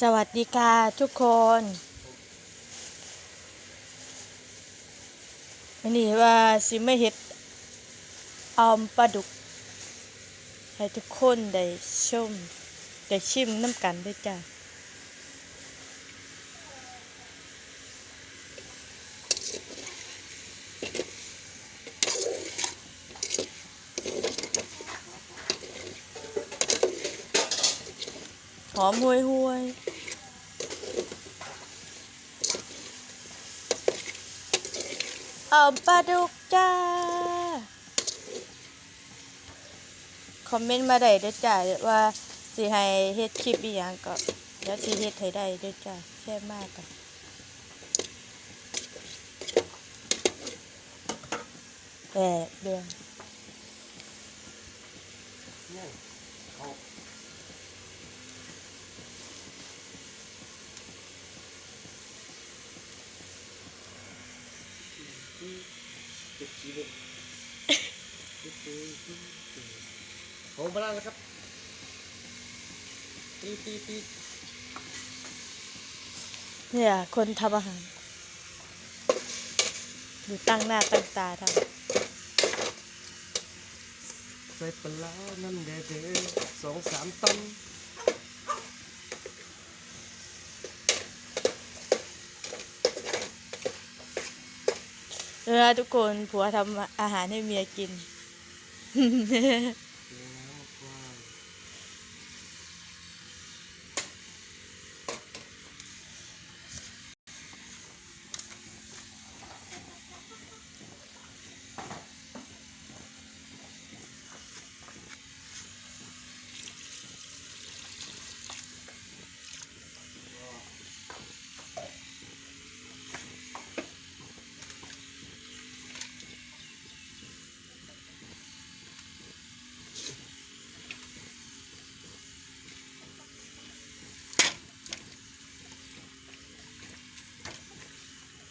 สวัสดีค่ะทุกคนวันนี้ว่าสิไม่เฮ็ดออมปลาดุก ให้ทุกคนได้ชม ได้ชิมน้ำกันด้วยจ้ะ หอมห่วยห่วยๆออมปลาดุกจ้า คอมเมนต์มาได้เด้อจ้าว่าสิให้เฮ็ดคลิปอีหยังก็เดี๋ยวสิเฮ็ดให้ได้เด้อจ้าแค่มากกันแอบเดือน เนี่ยเขาเจ็บชีวิตโอ้มาแล้วนะครับ ตีตีตีเนี่ย คนทำอาหาร ดูตั้งหน้าตั้งตาทใส่ปลาร้านั่นเด้อเด้อสองสามตัน เออทุกคนผัวทำอาหารให้เมียกิน